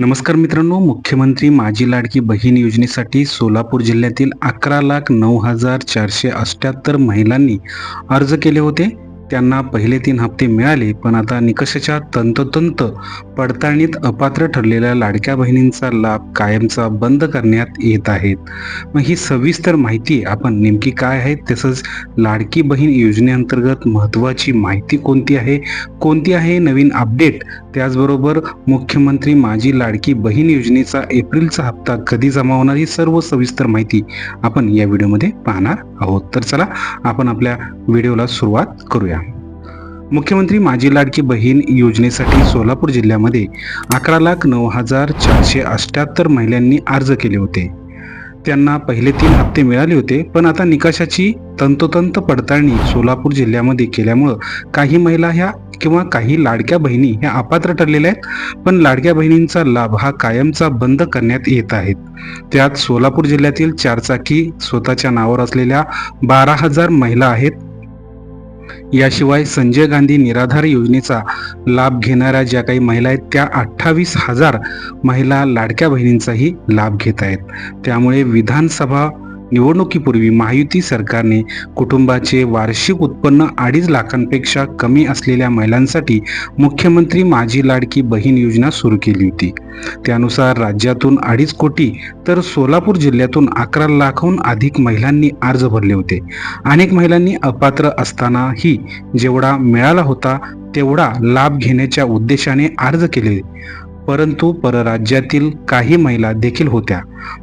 नमस्कार मित्रांनो मुख्यमंत्री माझी लाडकी बहीण योजनेसाठी सोलापूर जिल्ह्यातील अकरा लाख नऊ हजार चारशे अठ्ठ्याहत्तर महिलांनी अर्ज केले होते. त्यांना पहिले तीन हप्ते मिळाले पण आता निकषाच्या तंतोतंत पडताळणीत अपात्र ठरलेल्या लाडक्या बहिणींचा लाभ कायमचा बंद करण्यात येत आहेत. मग ही सविस्तर माहिती आपण नेमकी काय आहे? तसंच लाडकी बहीण योजनेअंतर्गत महत्त्वाची माहिती कोणती आहे? कोणती आहे नवीन अपडेट? त्याचबरोबर मुख्यमंत्री माझी लाडकी बहीण योजनेचा एप्रिलचा हप्ता कधी जमा होणार ही सर्व सविस्तर माहिती आपण या व्हिडिओमध्ये पाहणार आहोत. तर चला आपण आपल्या व्हिडिओला सुरुवात करूया. मुख्यमंत्री माझी लाडकी बहीण योजनेसाठी सोलापूर जिल्ह्यामध्ये अकरा लाख नऊ हजार चारशे अठ्ठ्याहत्तर महिलांनी अर्ज केले होते. त्यांना पहिले तीन हप्ते मिळाले होते पण आता निकषाची तंतोतंत पडताळणी सोलापूर जिल्ह्यामध्ये केल्यामुळं काही महिला ह्या किंवा काही लाडक्या बहिणी ह्या अपात्र ठरलेल्या आहेत पण लाडक्या बहिणींचा लाभ हा कायमचा बंद करण्यात येत आहेत त्यात सोलापूर जिल्ह्यातील चारचाकी स्वतःच्या नावावर असलेल्या बारा हजार महिला आहेत याशिवाय संजय गांधी निराधार योजनेचा लाभ घेणाऱ्या ज्या काही महिला आहेत त्या अठ्ठावीस हजार महिला लाडक्या बहिणींचाही लाभ घेत आहेत. त्यामुळे विधानसभा निवडणुकीपूर्वी महायुती सरकारने कुटुंबाचे वार्षिक उत्पन्न अडीच लाखांपेक्षा कमी असलेल्या महिलांसाठी मुख्यमंत्री माझी लाडकी बहीण योजना सुरू केली होती. त्यानुसार राज्यातून अडीच कोटी तर सोलापूर जिल्ह्यातून अकरा लाखहून अधिक महिलांनी अर्ज भरले होते. अनेक महिलांनी अपात्र असतानाही जेवढा मिळाला होता तेवढा लाभ घेण्याच्या उद्देशाने अर्ज केले. परंतु परराज्यातील काही महिला देखील होत्या.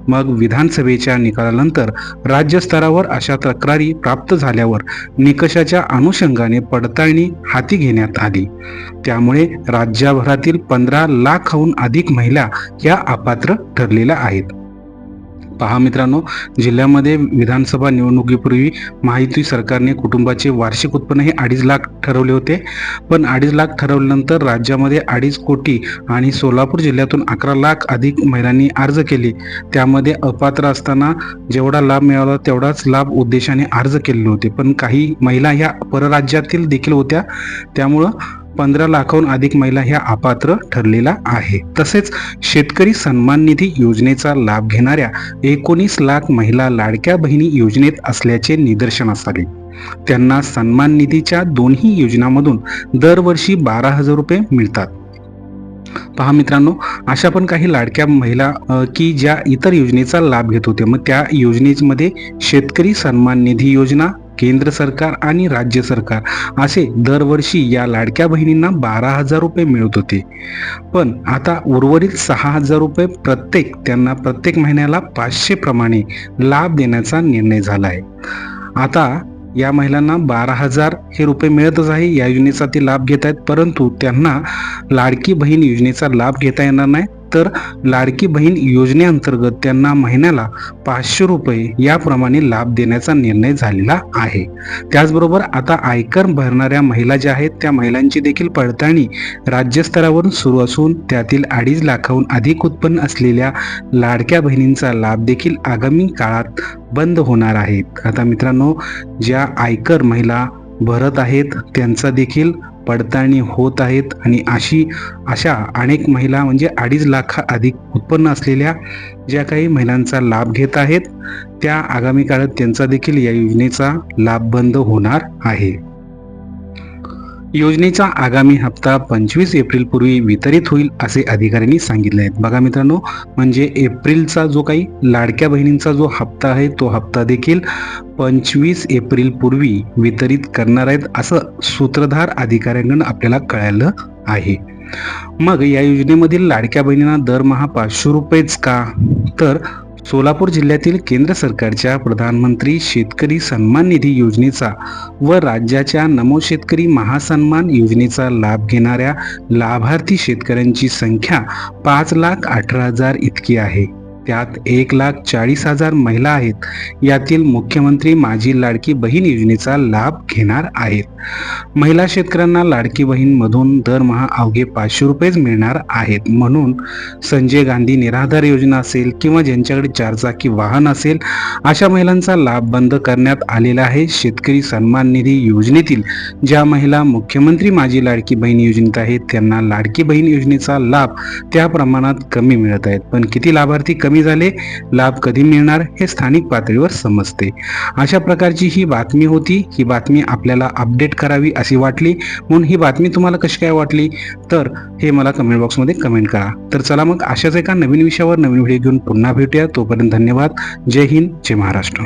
मग विधानसभेच्या निकालानंतर राज्यस्तरावर अशा तक्रारी प्राप्त झाल्यावर निकषाच्या अनुषंगाने पडताळणी हाती घेण्यात आली. त्यामुळे राज्यभरातील पंधरा लाखहून अधिक महिला या अपात्र ठरलेल्या आहेत. पहा मित्रांनो जिल्ह्यामध्ये विधानसभा निवडणुकीपूर्वी महायुती सरकारने कुटुंबाचे वार्षिक उत्पन्न हे अडीच लाख ठरवले होते. पण अडीच लाख ठरवल्यानंतर राज्यामध्ये अडीच कोटी आणि सोलापूर जिल्ह्यातून अकरा लाख अधिक महिलांनी अर्ज केले. त्यामध्ये अपात्र असताना जेवढा लाभ मिळाला तेवढाच लाभ उद्देशाने अर्ज केलेले होते. पण काही महिला ह्या परराज्यातील देखील होत्या. त्यामुळं पंधरा लाखाहून अधिक महिला ह्या अपात्र ठरलेला आहे. तसेच शेतकरी सन्मान निधी योजनेचा लाभ घेणाऱ्या एकोणीस लाख महिला लाडक्या बहिणी योजनेत असल्याचे निदर्शनास आले. त्यांना सन्मान निधीच्या दोन्ही योजनांमधून दरवर्षी बारा हजार रुपये मिळतात. पहा मित्रांनो अशा पण काही लाडक्या महिला की ज्या इतर योजनेचा लाभ घेत होते. मग त्या योजनेमध्ये शेतकरी सन्मान निधी योजना केंद्र सरकार आणि राज्य सरकार असे दरवर्षी या लाडक्या बहिणींना बारा हजार रुपये मिळत होते. पण आता उर्वरित सहा हजार रुपये प्रत्येक त्यांना प्रत्येक महिन्याला पाचशे प्रमाणे लाभ देण्याचा निर्णय झाला आहे आता या महिलांना बारा हजार हे रुपये मिळतच आहे या योजनेचा ते लाभ घेत आहेत परंतु त्यांना लाडकी बहीण योजनेचा लाभ घेता येणार नाही. तर लाडकी बहीण योजनेअंतर्गत त्यांना महिन्याला पाचशे रुपये याप्रमाणे लाभ देण्याचा निर्णय झालेला आहे. त्याचबरोबर आता आयकर भरणाऱ्या महिला ज्या आहेत त्या महिलांची देखील पडताळणी राज्यस्तरावरून सुरू असून त्यातील अडीच लाखाहून अधिक उत्पन्न असलेल्या लाडक्या बहिणींचा लाभ देखील आगामी काळात बंद होणार आहेत आता मित्रांनो ज्या आयकर महिला भरत आहेत त्यांचा देखील पडताळणी होत आहेत आणि अशी अशा अनेक महिला म्हणजे अडीच लाखा अधिक उत्पन्न असलेल्या ज्या काही महिलांचा लाभ घेत आहेत त्या आगामी काळात त्यांचा देखील या योजनेचा लाभ बंद होणार आहे. योजनेचा आगामी हप्ता पंचवीस एप्रिलपूर्वी वितरित होईल असे अधिकाऱ्यांनी सांगितले आहेत बघा मित्रांनो म्हणजे एप्रिलचा जो काही लाडक्या बहिणींचा जो हप्ता आहे तो हप्ता देखील पंचवीस एप्रिलपूर्वी वितरित करणार आहेत असं सूत्रधार अधिकाऱ्यांकडून आपल्याला कळालं आहे. मग या योजनेमधील लाडक्या बहिणींना दरमहा पाचशे रुपयेच का? तर सोलापूर जिल्ह्यातील केंद्र सरकारच्या प्रधानमंत्री शेतकरी सन्मान निधी योजनेचा व राज्याच्या नमो शेतकरी महासन्मान योजनेचा लाभ घेणाऱ्या लाभार्थी शेतकऱ्यांची संख्या पाच लाख अठरा हजार इतकी आहे. त्यात एक लाख चाळीस हजार महिला आहेत. यातील मुख्यमंत्री माझी लाडकी बहीण योजनेचा लाभ घेणार आहेत. महिला शेतकऱ्यांना लाडकी बहीणमधून दरमहा अवघे पाचशे रुपयेच मिळणार आहेत. म्हणून संजय गांधी निराधार योजना असेल किंवा ज्यांच्याकडे चारचाकी वाहन असेल अशा महिलांचा लाभ बंद करण्यात आलेला आहे. शेतकरी सन्मान निधी योजनेतील ज्या महिला मुख्यमंत्री माझी लाडकी बहीण योजनेत आहेत त्यांना लाडकी बहीण योजनेचा लाभ त्या प्रमाणात कमी मिळत आहेत. पण किती लाभार्थी कमी कमी झाले लाभ कधी मिळणार हे स्थानिक पातळीवर समजते. अशा प्रकारची ही बातमी होती. ही बातमी आपल्याला अपडेट करावी अशी वाटली. म्हणून ही बातमी तुम्हाला कशी काय वाटली? तर हे मला कमेंट बॉक्समध्ये कमेंट करा. तर चला मग अशाच एका नवीन विषयावर नवीन व्हिडिओ घेऊन पुन्हा भेटूया. तोपर्यंत धन्यवाद. जय हिंद. जय महाराष्ट्र.